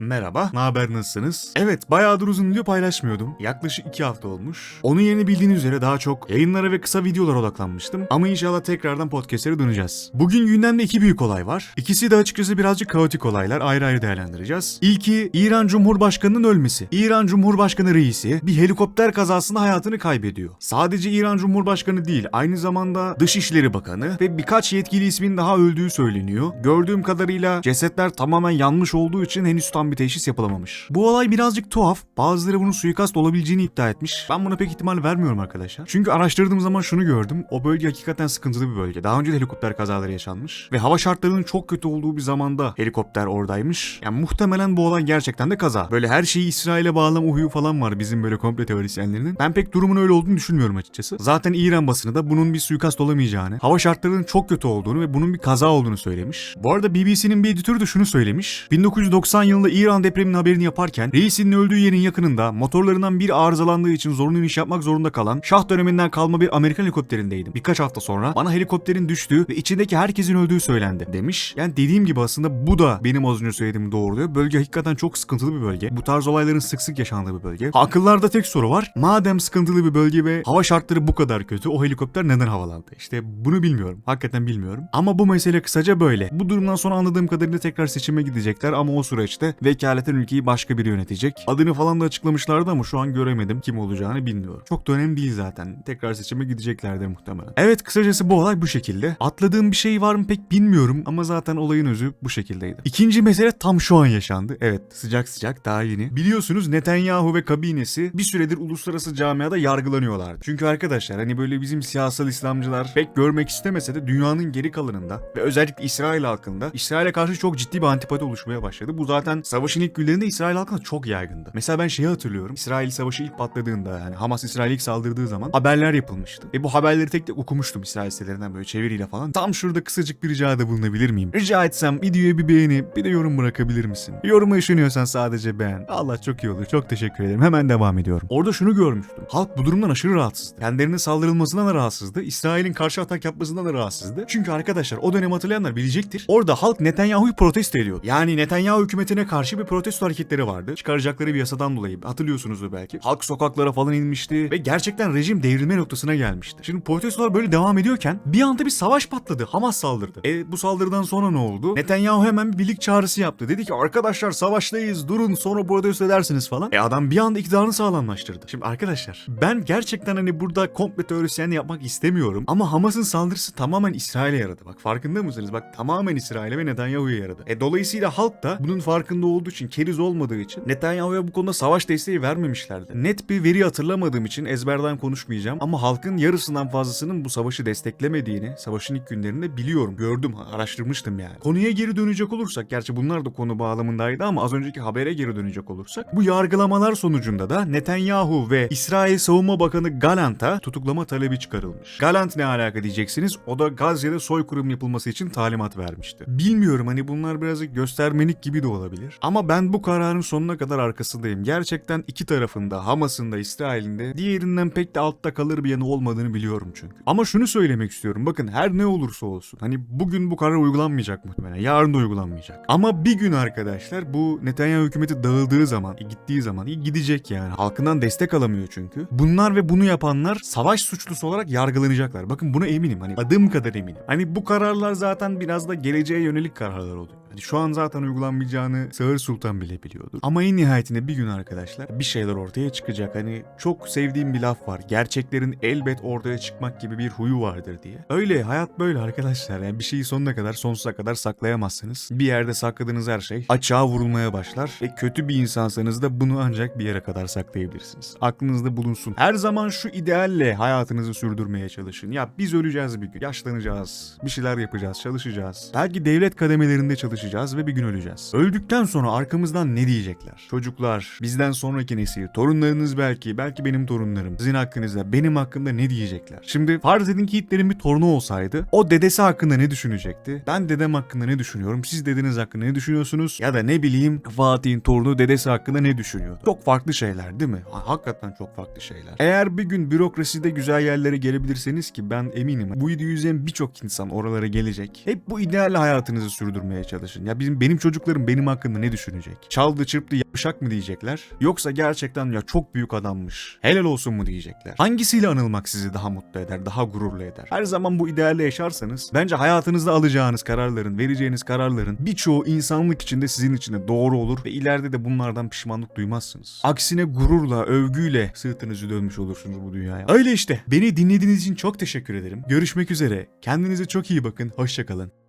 Merhaba, ne haber nasılsınız? Evet, bayağıdır uzun video paylaşmıyordum. Yaklaşık 2 hafta olmuş. Onun yerini bildiğiniz üzere daha çok yayınlara ve kısa videolara odaklanmıştım. Ama inşallah tekrardan podcastlere döneceğiz. Bugün gündemde iki büyük olay var. İkisi de açıkçası birazcık kaotik olaylar. Ayrı ayrı değerlendireceğiz. İlki İran Cumhurbaşkanı'nın ölmesi. İran Cumhurbaşkanı reisi bir helikopter kazasında hayatını kaybediyor. Sadece İran Cumhurbaşkanı değil, aynı zamanda Dışişleri Bakanı ve birkaç yetkili ismin daha öldüğü söyleniyor. Gördüğüm kadarıyla cesetler tamamen yanmış olduğu için henüz tam bir teşhis yapılamamış. Bu olay birazcık tuhaf. Bazıları bunun suikast olabileceğini iddia etmiş. Ben buna pek ihtimal vermiyorum arkadaşlar. Çünkü araştırdığım zaman şunu gördüm. O bölge hakikaten sıkıntılı bir bölge. Daha önce de helikopter kazaları yaşanmış. Ve hava şartlarının çok kötü olduğu bir zamanda helikopter oradaymış. Yani muhtemelen bu olay gerçekten de kaza. Böyle her şeyi İsrail'e bağlama huyu falan var bizim böyle komple teorisyenlerinin. Ben pek durumun öyle olduğunu düşünmüyorum açıkçası. Zaten İran basını da bunun bir suikast olamayacağını, hava şartlarının çok kötü olduğunu ve bunun bir kaza olduğunu söylemiş. Bu arada BBC'nin bir editörü de şunu söylemiş. 1990 yılında İran depreminin haberini yaparken reisinin öldüğü yerin yakınında motorlarından bir arızalandığı için zorunlu iniş yapmak zorunda kalan Şah döneminden kalma bir Amerikan helikopterindeydim. Birkaç hafta sonra bana helikopterin düştüğü ve içindeki herkesin öldüğü söylendi demiş. Yani dediğim gibi aslında bu da benim az önce söylediğimi doğruluyor. Bölge hakikaten çok sıkıntılı bir bölge. Bu tarz olayların sık sık yaşandığı bir bölge. Akıllarda tek soru var. Madem sıkıntılı bir bölge ve hava şartları bu kadar kötü o helikopter neden havalandı? İşte bunu bilmiyorum. Hakikaten bilmiyorum. Ama bu mesele kısaca böyle. Bu durumdan sonra anladığım kadarıyla tekrar seçime gidecekler ama o süreçte vekaleten ülkeyi başka biri yönetecek. Adını falan da açıklamışlardı ama şu an göremedim. Kim olacağını bilmiyorum. Çok da önemli değil zaten. Tekrar seçime gideceklerdir muhtemelen. Evet kısacası bu olay bu şekilde. Atladığım bir şey var mı pek bilmiyorum ama zaten olayın özü bu şekildeydi. İkinci mesele tam şu an yaşandı. Evet sıcak sıcak daha yeni. Biliyorsunuz Netanyahu ve kabinesi bir süredir uluslararası camiada yargılanıyorlardı. Çünkü arkadaşlar hani böyle bizim siyasal İslamcılar pek görmek istemese de dünyanın geri kalanında ve özellikle İsrail halkında İsrail'e karşı çok ciddi bir antipati oluşmaya başladı. Bu zaten savaşın ilk günlerinde İsrail halkında çok yaygındı. Mesela ben şeyi hatırlıyorum. İsrail savaşı ilk patladığında yani Hamas İsrail'e ilk saldırdığı zaman haberler yapılmıştı. Ve bu haberleri tek tek okumuştum İsrail sitelerinden böyle çeviriyle falan. Tam şurada kısacık bir ricada bulunabilir miyim? Rica etsem videoya bir beğeni bir de yorum bırakabilir misin? Yorumu düşünüyorsan sadece beğen. Allah çok iyi olur. Çok teşekkür ederim. Hemen devam ediyorum. Orada şunu görmüştüm. Halk bu durumdan aşırı rahatsızdı. Kendilerine saldırılmasından da rahatsızdı. İsrail'in karşı atak yapmasından da rahatsızdı. Çünkü arkadaşlar o dönem hatırlayanlar bilecektir. Orada halk Netanyahu'yu protesto ediyor. Yani Netanyahu hükümetine karşı bir protesto hareketleri vardı. Çıkaracakları bir yasadan dolayı. Hatırlıyorsunuzdur belki. Halk sokaklara falan inmişti ve gerçekten rejim devrilme noktasına gelmişti. Şimdi protestolar böyle devam ediyorken bir anda bir savaş patladı. Hamas saldırdı. E bu saldırıdan sonra ne oldu? Netanyahu hemen bir birlik çağrısı yaptı. Dedi ki arkadaşlar savaştayız durun sonra protesto edersiniz falan. E adam bir anda iktidarını sağlamlaştırdı. Şimdi arkadaşlar ben gerçekten hani burada komple teorisyen yapmak istemiyorum. Ama Hamas'ın saldırısı tamamen İsrail'e yaradı. Bak farkında mısınız? Bak tamamen İsrail'e ve Netanyahu'ya yaradı. E dolayısıyla halk da bunun farkında olduğu için, keriz olmadığı için Netanyahu'ya bu konuda savaş desteği vermemişlerdi. Net bir veri hatırlamadığım için ezberden konuşmayacağım ama halkın yarısından fazlasının bu savaşı desteklemediğini savaşın ilk günlerinde biliyorum. Gördüm, araştırmıştım yani. Konuya geri dönecek olursak, gerçi bunlar da konu bağlamındaydı ama az önceki habere geri dönecek olursak bu yargılamalar sonucunda da Netanyahu ve İsrail Savunma Bakanı Galant'a tutuklama talebi çıkarılmış. Galant ne alaka diyeceksiniz? O da Gazze'de soykırım yapılması için talimat vermişti. Bilmiyorum hani bunlar birazcık göstermelik gibi de olabilir. Ama ben bu kararın sonuna kadar arkasındayım. Gerçekten iki tarafında, Hamas'ın da İsrail'in de diğerinden pek de altta kalır bir yanı olmadığını biliyorum çünkü. Ama şunu söylemek istiyorum. Bakın her ne olursa olsun. Hani bugün bu karar uygulanmayacak muhtemelen. Yarın da uygulanmayacak. Ama bir gün arkadaşlar bu Netanyahu hükümeti dağıldığı zaman, e, gittiği zaman e, gidecek yani. Halkından destek alamıyor çünkü. Bunlar ve bunu yapanlar savaş suçlusu olarak yargılanacaklar. Bakın buna eminim. Hani adım kadar eminim. Hani bu kararlar zaten biraz da geleceğe yönelik kararlar oluyor. Hani şu an zaten uygulanmayacağını Sağır Sultan bile biliyordu. Ama en nihayetinde bir gün arkadaşlar bir şeyler ortaya çıkacak. Hani çok sevdiğim bir laf var. Gerçeklerin elbet ortaya çıkmak gibi bir huyu vardır diye. Öyle hayat böyle arkadaşlar. Yani bir şeyi sonuna kadar sonsuza kadar saklayamazsınız. Bir yerde sakladığınız her şey açığa vurulmaya başlar. Ve kötü bir insansanız da bunu ancak bir yere kadar saklayabilirsiniz. Aklınızda bulunsun. Her zaman şu idealle hayatınızı sürdürmeye çalışın. Ya biz öleceğiz bir gün. Yaşlanacağız. Bir şeyler yapacağız. Çalışacağız. Belki devlet kademelerinde çalışacağız ve bir gün öleceğiz. Öldükten sonra arkamızdan ne diyecekler? Çocuklar, bizden sonraki nesil, torunlarınız belki, belki benim torunlarım. Sizin hakkınızda, benim hakkımda ne diyecekler? Şimdi farz edin ki Hitler'in bir torunu olsaydı, o dedesi hakkında ne düşünecekti? Ben dedem hakkında ne düşünüyorum? Siz dedeniz hakkında ne düşünüyorsunuz? Ya da ne bileyim Fatih'in torunu dedesi hakkında ne düşünüyor? Çok farklı şeyler değil mi? Ha, hakikaten çok farklı şeyler. Eğer bir gün bürokraside güzel yerlere gelebilirseniz ki ben eminim bu videoyu izleyen birçok insan oralara gelecek. Hep bu ideal hayatınızı sürdürmeye çalışın. Çalışın. Ya bizim benim çocuklarım benim hakkında ne düşünecek? Çaldı çırptı yapışak mı diyecekler? Yoksa gerçekten ya çok büyük adammış. Helal olsun mu diyecekler? Hangisiyle anılmak sizi daha mutlu eder, daha gururlu eder? Her zaman bu idealle yaşarsanız bence hayatınızda alacağınız kararların, vereceğiniz kararların birçoğu insanlık içinde sizin için de doğru olur ve ileride de bunlardan pişmanlık duymazsınız. Aksine gururla, övgüyle sırtınızı dönmüş olursunuz bu dünyaya. Öyle işte. Beni dinlediğiniz için çok teşekkür ederim. Görüşmek üzere. Kendinize çok iyi bakın. Hoşçakalın.